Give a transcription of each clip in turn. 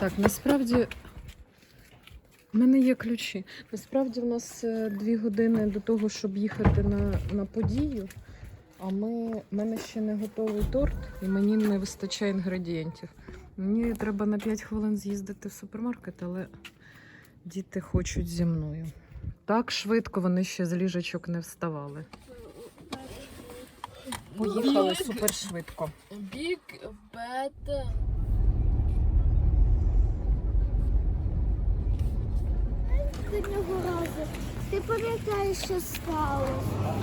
Так, насправді. У мене є ключі. Насправді, у нас е, дві години до того, щоб їхати на, на подію. А ми, в мене ще не готовий торт, і мені не вистачає інгредієнтів. Мені треба на 5 хвилин з'їздити в супермаркет, але діти хочуть зі мною. Так швидко вони ще з ліжечок не вставали. Поїхали супер швидко. Big bad. Одного разу. Ти пам'ятаєш, що сталося?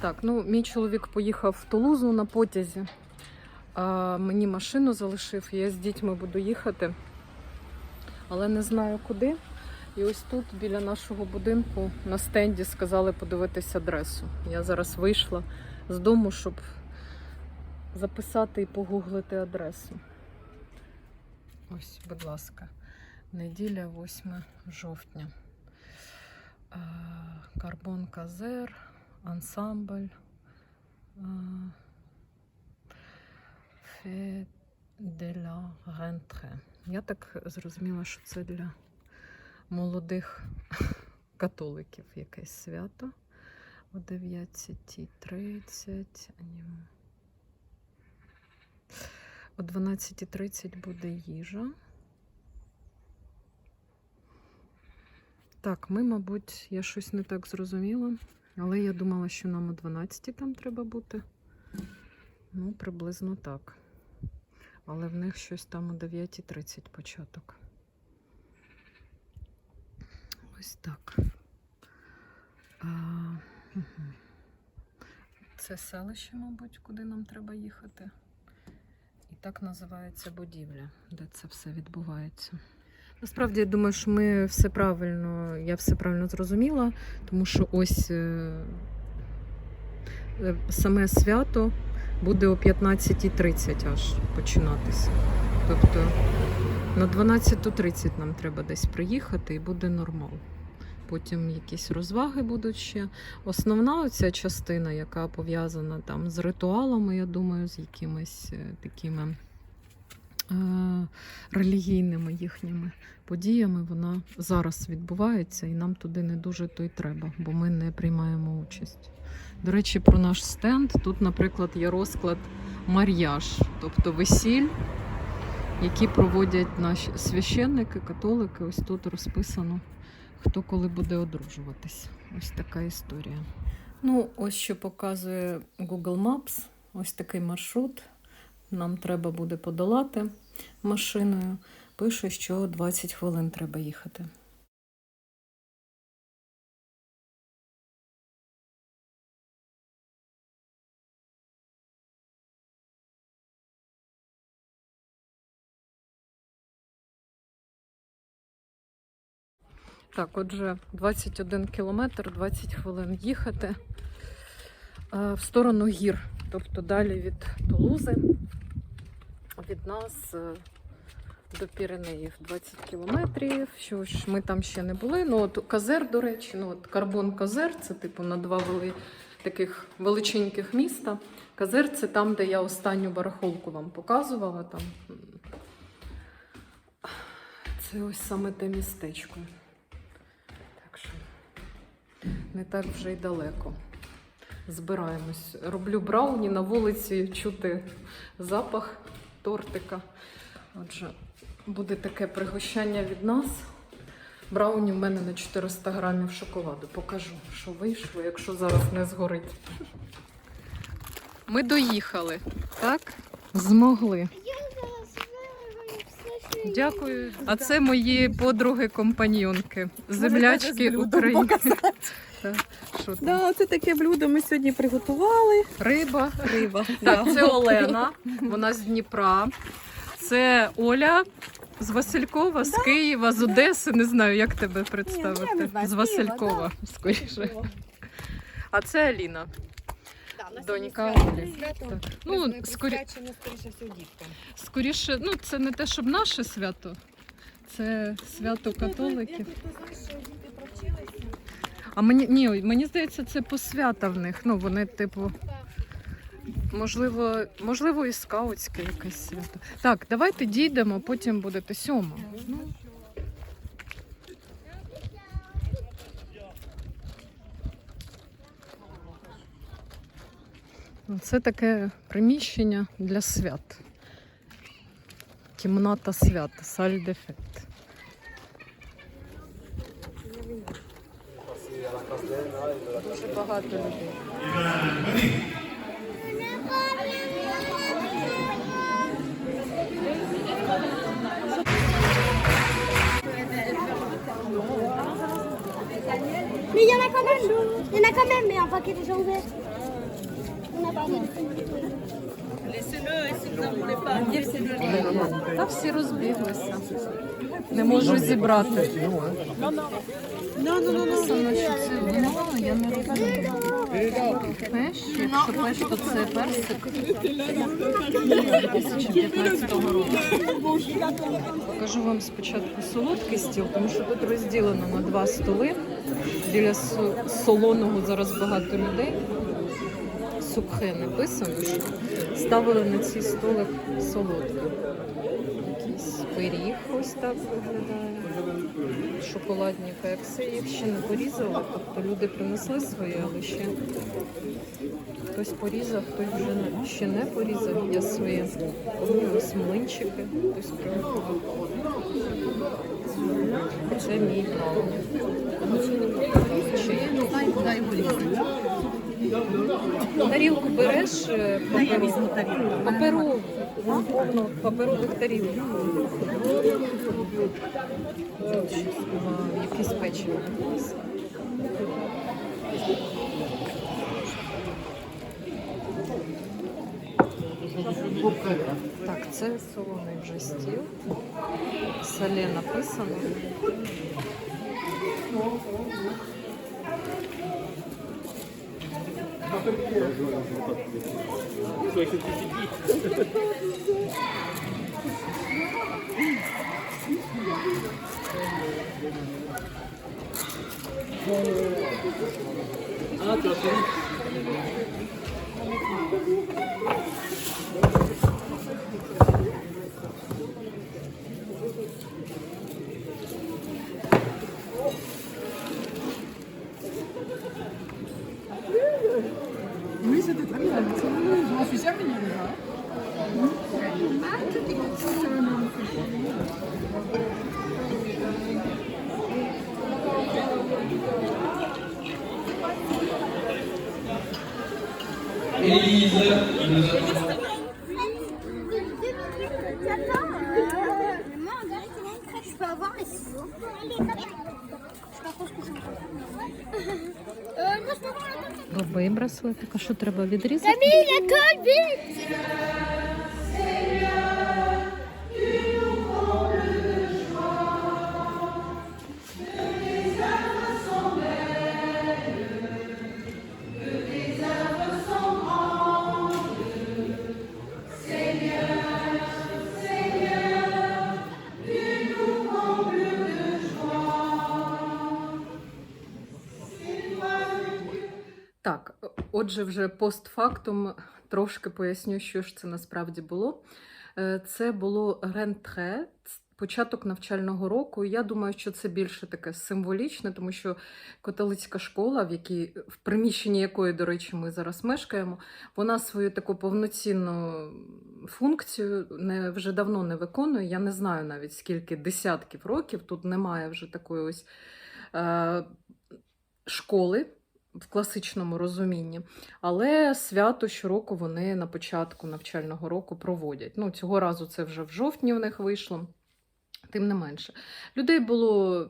Так, ну мій чоловік поїхав в Тулузу на потязі. А мені машину залишив, я з дітьми буду їхати, але не знаю куди. І ось тут біля нашого будинку на стенді сказали подивитися адресу. Я зараз вийшла з дому, щоб записати і погуглити адресу. Ось, будь ласка, неділя 8 жовтня. Карбон Казер, ансамбль. Фе де ла рентре. Я так зрозуміла, що це для молодих католиків якесь свято. О 9.30. О 12.30 буде їжа. Так, ми, мабуть, я щось не так зрозуміла, але я думала, що нам о 12 там треба бути. Ну, приблизно так. Але в них щось там о 9.30 початок. Ось так. А, мгм. Це селище, мабуть, куди нам треба їхати. Так називається будівля, де це все відбувається. Насправді я думаю, що ми все правильно, я все правильно зрозуміла, тому що ось е, е, саме свято буде о 15.30 аж починатися. Тобто на 12.30 нам треба десь приїхати і буде нормал. Потім якісь розваги будуть ще. Основна оця частина, яка пов'язана там з ритуалами, я думаю, з якимись е, такими релігійними їхніми подіями, вона зараз відбувається, і нам туди не дуже то й треба, бо ми не приймаємо участь. До речі, про наш стенд. Тут, наприклад, є розклад мар'яж, тобто весіль, які проводять наші священники, католики. Ось тут розписано, хто коли буде одружуватись. Ось така історія. Ну, ось що показує Google Maps. Ось такий маршрут. Нам треба буде подолати машиною. Пише, що 20 хвилин треба їхати. Так, отже, 21 кілометр, 20 хвилин їхати е, в сторону гір, тобто далі від Тулузи, від нас е, до Піренеїв 20 кілометрів. Що ж, ми там ще не були. Ну, от Казер, до речі, ну от Карбон Казер, це типу на два вели, таких величеньких міста. Казер це там, де я останню барахолку вам показувала. Там. Це ось саме те містечко. Так що не так вже й далеко. Збираємось. Роблю брауні на вулиці, чути запах тортика. Отже, буде таке пригощання від нас. Брауні в мене на 400 грамів шоколаду. Покажу, що вийшло, якщо зараз не згорить. Ми доїхали, так? Змогли. Я зараз виграю все, що Дякую. А це мої подруги-компаньйонки, землячки України. Що там? Да, оце таке блюдо ми сьогодні приготували. Риба. Риба. Так, це Олена, вона з Дніпра. Це Оля з Василькова, з Києва, з Одеси. Не знаю, як тебе представити. Ну, не знаю, з з Василькова, скоріше. А це Аліна. Донька Олі. Ну, скорі... скоріше всього, діткам. скоріше, ну це не те, щоб наше свято. Це свято католиків. Ти знаєш, що діти провчилися? А мені ні, мені здається, це посвята в них. Ну, вони, типу, Можливо, можливо, і скаутське якесь свято. Так, давайте дійдемо, потім будете сьома. Ну. Це таке приміщення для свят. Кімната свят, саль дефект. Дуже багато людей. Mais il y en a quand même. Il y en a quand même, mais un paquet déjà ouvert. Та всі розбіглися. Не можу зібрати. Написано, що це вино, я не розумію. Пеш, якщо пеш, то це персик 2015 року. Покажу вам спочатку солодкий стіл, тому що тут розділено на два столи. Біля солоного зараз багато людей. Сукхе написано, що ставили на цей столик солодкий. Якийсь пиріг ось так виглядає. Шоколадні кекси. Їх ще не порізали, тобто люди принесли свої, але ще хтось порізав, хтось вже не- ще не порізав. Я своє ось млинчики, хтось приготував. Це мій брауні. Чи є? Тарілку береш е, паперову? Паперову. Ну, паперових тарілок. Якесь печиво. написано. Так, це солоний вже стіл. Сале написано. Ah, tu as fini. Élise, il nous a Je peux avoir les ciseaux. Je sais pas trop ce que c'est. Euh, moi je peux avoir tête. Браслетик. А що треба відрізати? Camille, la Так, отже, вже постфактум трошки поясню, що ж це насправді було. Е, Це було рентре, початок навчального року. Я думаю, що це більше таке символічне, тому що католицька школа, в якій в приміщенні якої, до речі, ми зараз мешкаємо, вона свою таку повноцінну функцію не вже давно не виконує. Я не знаю навіть скільки десятків років. Тут немає вже такої ось е, школи в класичному розумінні. Але свято щороку вони на початку навчального року проводять. Ну, цього разу це вже в жовтні в них вийшло. Тим не менше, людей було,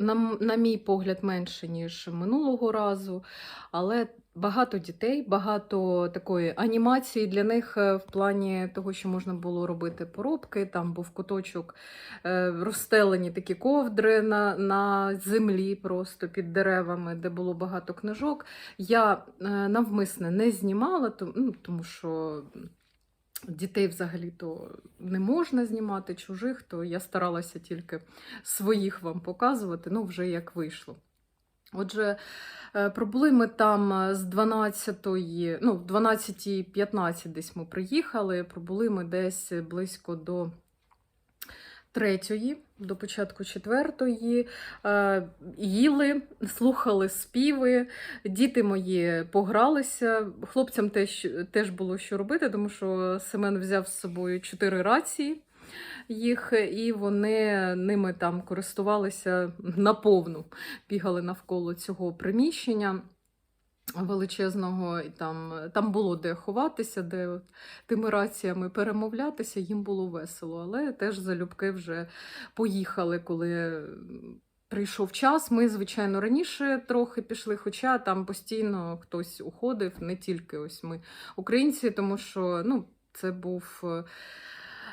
на, на мій погляд, менше, ніж минулого разу, але багато дітей, багато такої анімації для них е, в плані того, що можна було робити поробки. Там був куточок е, розстелені такі ковдри на, на землі, просто під деревами, де було багато книжок. Я е, навмисне не знімала, то- ну, тому що дітей взагалі-то не можна знімати, чужих, то я старалася тільки своїх вам показувати, ну вже як вийшло. Отже, проблеми пробули ми там е, з 12-ї, ну, в 12.15 десь ми приїхали, пробули ми десь близько до третьої, до початку четвертої. Е, Їли, слухали співи, діти мої погралися. Хлопцям теж, теж було що робити, тому що Семен взяв з собою чотири рації їх, і вони ними там користувалися наповну, бігали навколо цього приміщення. Величезного, і там, там було де ховатися, де тими раціями перемовлятися, їм було весело. Але теж залюбки вже поїхали, коли прийшов час. Ми, звичайно, раніше трохи пішли, хоча там постійно хтось уходив, не тільки ось ми, українці, тому що ну, це був.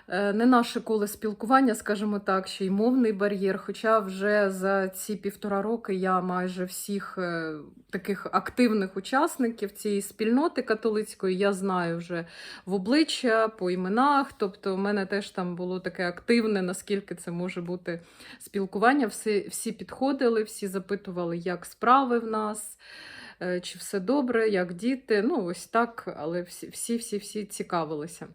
Е, Не наше коле спілкування, скажімо так, ще й мовний бар'єр. Хоча вже за ці півтора роки я майже всіх е, таких активних учасників цієї спільноти католицької я знаю вже в обличчя, по іменах. Тобто, у мене теж там було таке активне, наскільки це може бути спілкування. Всі, всі підходили, всі запитували, як справи в нас. е, Чи все добре, як діти? Ну, ось так, але всі, всі, всі, всі цікавилися.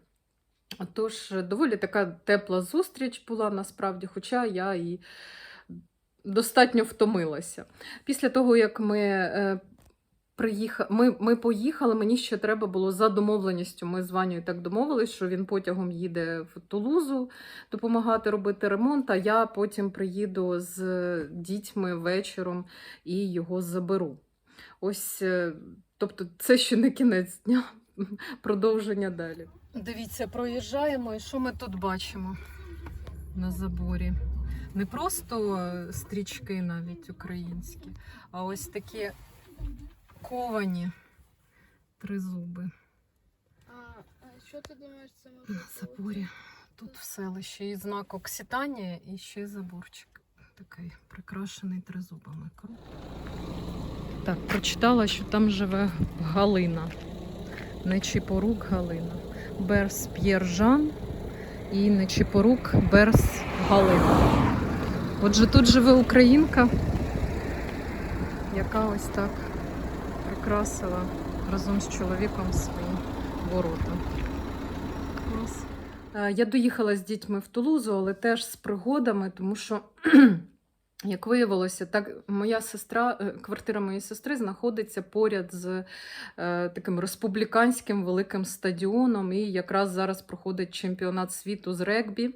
Тож, доволі така тепла зустріч була насправді, хоча я і достатньо втомилася. Після того, як ми, е, приїха... ми, ми поїхали, мені ще треба було за домовленістю. Ми з Ванею так домовились, що він потягом їде в Тулузу допомагати робити ремонт, а я потім приїду з дітьми вечором і його заберу. Ось, е, тобто, це ще не кінець дня, продовження далі. Дивіться, проїжджаємо, і що ми тут бачимо на заборі? Не просто стрічки навіть українські, а ось такі ковані тризуби А, а що ти думаєш, це на заборі. Тут в селищі і знак Окситанія, і ще заборчик такий прикрашений тризубами. Так, прочитала, що там живе Галина. Нечіпорук Галина. Берс П'єр Жан і Нечіпорук Берс Галина. Отже, тут живе українка, яка ось так прикрасила разом з чоловіком свої ворота. Е, Я доїхала з дітьми в Тулузу, але теж з пригодами, тому що, як виявилося, так моя сестра, е, квартира моєї сестри знаходиться поряд з е, таким республіканським великим стадіоном, і якраз зараз проходить чемпіонат світу з регбі.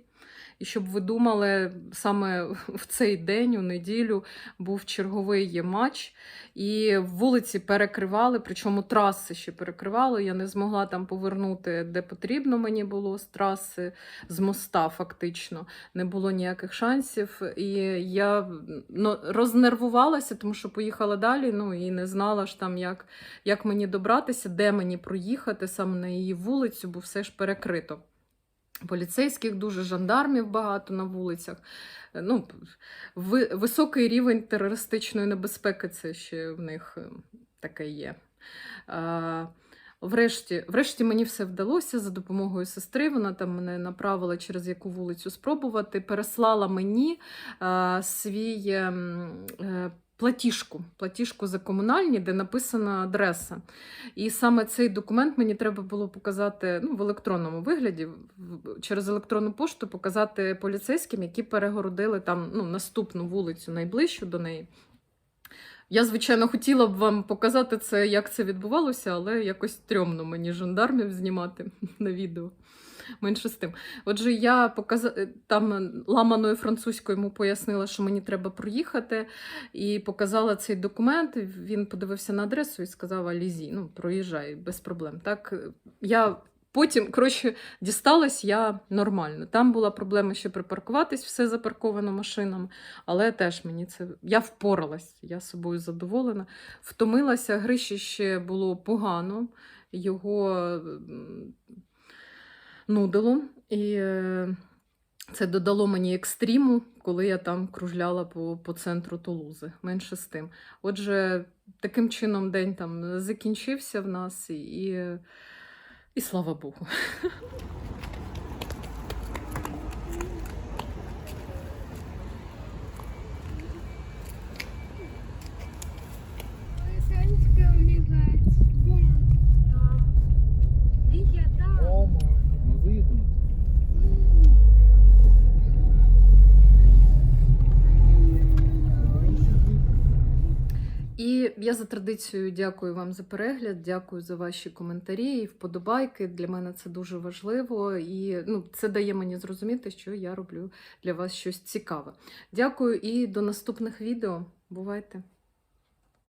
І щоб ви думали, саме в цей день, у неділю, був черговий матч, і вулиці перекривали, причому траси ще перекривали. Я не змогла там повернути, де потрібно мені було з траси, з моста, фактично. Не було ніяких шансів. І я ну, рознервувалася, тому що поїхала далі. Ну і не знала ж там, як, як мені добратися, де мені проїхати саме на її вулицю, бо все ж перекрито. Поліцейських дуже жандармів багато на вулицях. Е, Ну, високий рівень терористичної небезпеки це ще в них е, таке є. Врешті, врешті мені все вдалося за допомогою сестри. Вона там мене направила через яку вулицю спробувати. Переслала мені а, свій ем, е, платіжку, платіжку за комунальні, де написана адреса. І саме цей документ мені треба було показати ну, в електронному вигляді, через електронну пошту показати поліцейським, які перегородили там ну, наступну вулицю, найближчу до неї. Я, звичайно, хотіла б вам показати це, як це відбувалося, але якось стрьомно мені жандармів знімати на відео. Менше з тим. Отже, я показа... там ламаною французькою йому пояснила, що мені треба проїхати, і показала цей документ. Він подивився на адресу і сказав: Алізі, ну, проїжджай без проблем. Так, я потім, коротше, дісталась я нормально. Там була проблема ще припаркуватись, все запарковано машинами, але теж мені це. Я впоралась, я собою задоволена. Втомилася, Гриші ще було погано, його нудило. І е, це додало мені екстриму, коли я там кружляла по, по центру Тулузи. Менше з тим. Отже, таким чином день там закінчився в нас, і, і слава Богу. Я за традицією дякую вам за перегляд, дякую за ваші коментарі і вподобайки. Для мене це дуже важливо, і ну, це дає мені зрозуміти, що я роблю для вас щось цікаве. Дякую і до наступних відео. Бувайте!